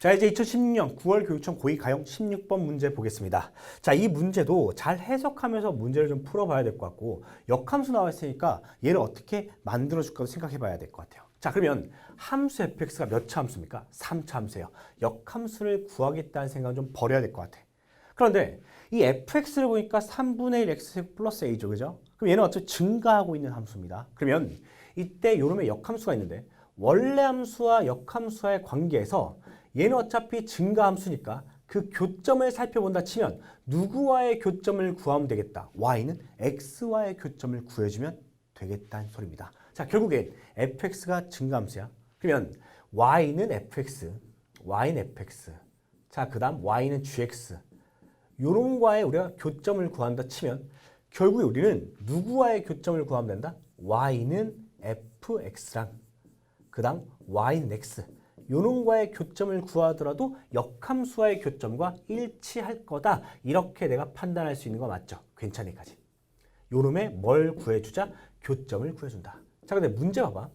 자, 이제 2016년 9월 교육청 고2 가형 16번 문제 보겠습니다. 자, 이 문제도 잘 해석하면서 문제를 좀 풀어봐야 될 것 같고 역함수 나와 있으니까 얘를 어떻게 만들어줄까도 생각해 봐야 될 것 같아요. 자, 그러면 함수 fx가 몇 차 함수입니까? 3차 함수예요. 역함수를 구하겠다는 생각은 좀 버려야 될 것 같아. 그런데 이 fx를 보니까 3분의 1 x 플러스 a죠, 그죠? 그럼 얘는 어차피 증가하고 있는 함수입니다. 그러면 이때 요놈의 역함수가 있는데 원래 함수와 역함수와의 관계에서 얘는 어차피 증가함수니까 그 교점을 살펴본다 치면 누구와의 교점을 구하면 되겠다. y는 x와의 교점을 구해주면 되겠다는 소리입니다. 자, 결국엔 fx가 증가함수야. 그러면 y는 fx, y는 fx. 자, 그 다음 y는 gx. 요런 과에 우리가 교점을 구한다 치면 결국에 우리는 누구와의 교점을 구하면 된다? y는 fx랑 그 다음 y는 x. 요놈과의 교점을 구하더라도 역함수와의 교점과 일치할 거다. 이렇게 내가 판단할 수 있는 거 맞죠? 괜찮을까지. 요놈의 뭘 구해주자? 교점을 구해준다. 자, 근데 문제 봐봐.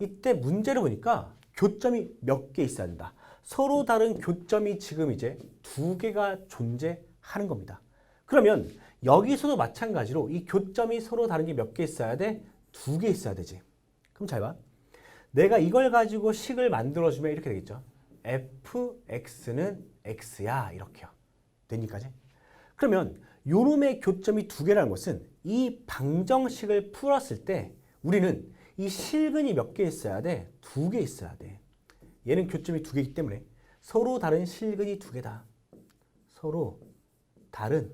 이때 문제를 보니까 교점이 몇 개 있어야 된다. 서로 다른 교점이 지금 이제 두 개가 존재하는 겁니다. 그러면 여기서도 마찬가지로 이 교점이 서로 다른 게 몇 개 있어야 돼? 두 개 있어야 되지. 그럼 잘 봐. 내가 이걸 가지고 식을 만들어주면 이렇게 되겠죠. fx는 x야 이렇게요. 되니까지. 그러면 요놈의 교점이 두 개라는 것은 이 방정식을 풀었을 때 우리는 이 실근이 몇 개 있어야 돼? 두 개 있어야 돼. 얘는 교점이 두 개이기 때문에 서로 다른 실근이 두 개다. 서로 다른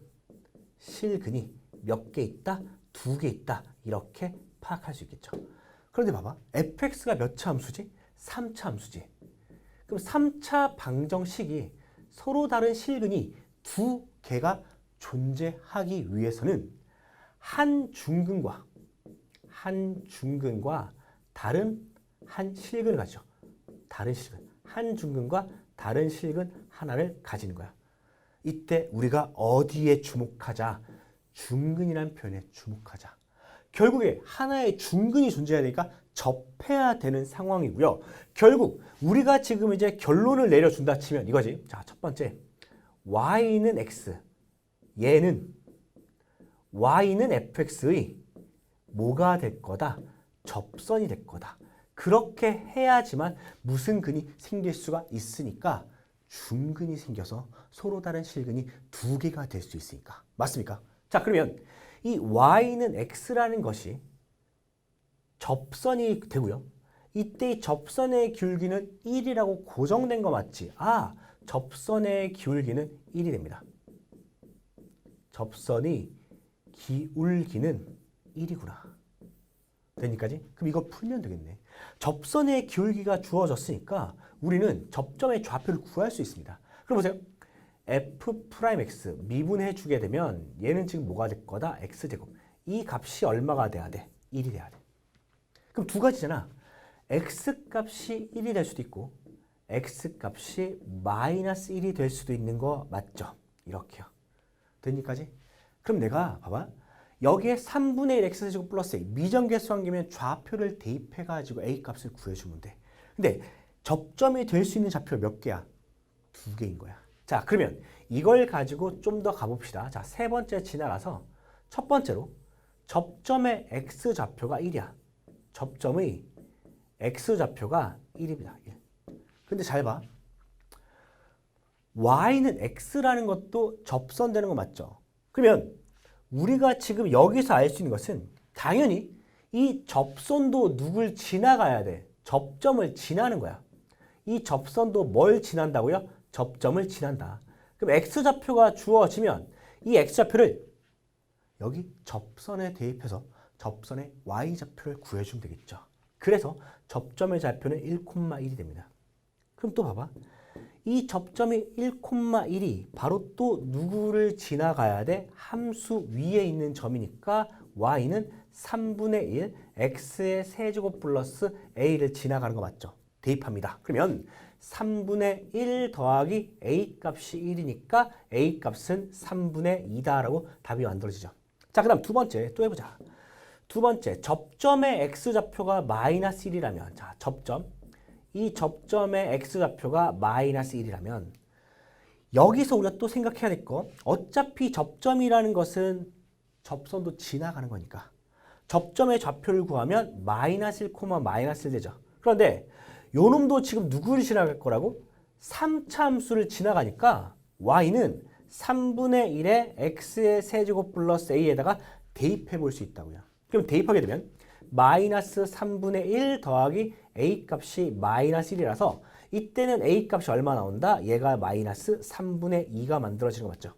실근이 몇 개 있다? 두 개 있다. 이렇게 파악할 수 있겠죠. 그런데 봐봐. fx가 몇 차 함수지? 3차 함수지. 그럼 3차 방정식이 서로 다른 실근이 두 개가 존재하기 위해서는 한 중근과 한 중근과 다른 한 실근을 가지죠. 다른 실근. 한 중근과 다른 실근 하나를 가지는 거야. 이때 우리가 어디에 주목하자? 중근이라는 표현에 주목하자. 결국에 하나의 중근이 존재해야 되니까 접해야 되는 상황이고요. 결국 우리가 지금 이제 결론을 내려준다 치면 이거지. 자, 첫 번째. y는 x. 얘는 y는 fx의 뭐가 될 거다? 접선이 될 거다. 그렇게 해야지만 무슨 근이 생길 수가 있으니까 중근이 생겨서 서로 다른 실근이 두 개가 될 수 있으니까. 맞습니까? 자, 그러면 이 y는 x라는 것이 접선이 되고요. 이때 이 접선의 기울기는 1이라고 고정된 거 맞지? 아, 접선의 기울기는 1이 됩니다. 접선이 기울기는 1이구나. 되니까지? 그럼 이거 풀면 되겠네. 접선의 기울기가 주어졌으니까 우리는 접점의 좌표를 구할 수 있습니다. 그럼 보세요. F'x 미분해 주게 되면 얘는 지금 뭐가 될 거다? x제곱. 이 값이 얼마가 돼야 돼? 1이 돼야 돼. 그럼 두 가지잖아. x 값이 1이 될 수도 있고 x 값이 마이너스 1이 될 수도 있는 거 맞죠? 이렇게요. 되니까지? 그럼 내가 봐봐. 여기에 3분의 1 x제곱 플러스 a 미정계수한계면 좌표를 대입해가지고 a 값을 구해주면 돼. 근데 접점이 될 수 있는 좌표가 몇 개야? 두 개인 거야. 자, 그러면 이걸 가지고 좀 더 가봅시다. 자, 세 번째 지나가서 첫 번째로 접점의 x 좌표가 1이야. 접점의 x 좌표가 1입니다. 1. 근데 잘 봐. y는 x라는 것도 접선되는 거 맞죠? 그러면 우리가 지금 여기서 알 수 있는 것은 당연히 이 접선도 누굴 지나가야 돼. 접점을 지나는 거야. 이 접선도 뭘 지난다고요? 접점을 지난다. 그럼 x좌표가 주어지면 이 x좌표를 여기 접선에 대입해서 접선의 y좌표를 구해주면 되겠죠. 그래서 접점의 좌표는 1,1이 됩니다. 그럼 또 봐봐. 이 접점이 1,1이 바로 또 누구를 지나가야 돼? 함수 위에 있는 점이니까 y는 3분의 1 x의 세제곱 플러스 a를 지나가는 거 맞죠? 대입합니다. 그러면 3분의 1 더하기 a 값이 1이니까 a 값은 3분의 2다라고 답이 만들어지죠. 자, 그 다음 두 번째 또 해보자. 두 번째, 접점의 x좌표가 마이너스 1이라면 자, 접점 이 접점의 x좌표가 마이너스 1이라면 여기서 우리가 또 생각해야 될 거 어차피 접점이라는 것은 접선도 지나가는 거니까 접점의 좌표를 구하면 마이너스 1, 마이너스 1 되죠. 그런데 요 놈도 지금 누구를 지나갈 거라고? 3차 함수를 지나가니까 y는 3분의 1의 x의 세제곱 플러스 a에다가 대입해 볼 수 있다고요. 그럼 대입하게 되면 마이너스 3분의 1 더하기 a 값이 마이너스 1이라서 이때는 a 값이 얼마 나온다? 얘가 마이너스 3분의 2가 만들어지는 거 맞죠?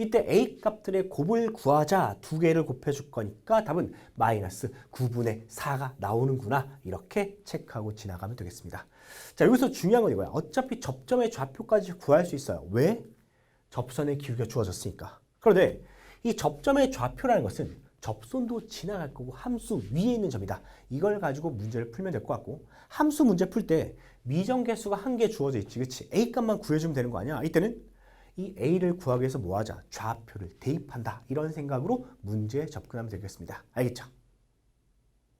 이때 a 값들의 곱을 구하자 두 개를 곱해줄 거니까 답은 마이너스 9분의 4가 나오는구나 이렇게 체크하고 지나가면 되겠습니다. 자 여기서 중요한 건 이거야. 어차피 접점의 좌표까지 구할 수 있어요. 왜? 접선의 기울기가 주어졌으니까. 그런데 이 접점의 좌표라는 것은 접선도 지나갈 거고 함수 위에 있는 점이다. 이걸 가지고 문제를 풀면 될 것 같고 함수 문제 풀 때 미정 개수가 한 개 주어져 있지, 그렇지? a 값만 구해주면 되는 거 아니야? 이때는 이 a를 구하기 위해서 뭐 하자? 좌표를 대입한다. 이런 생각으로 문제에 접근하면 되겠습니다. 알겠죠?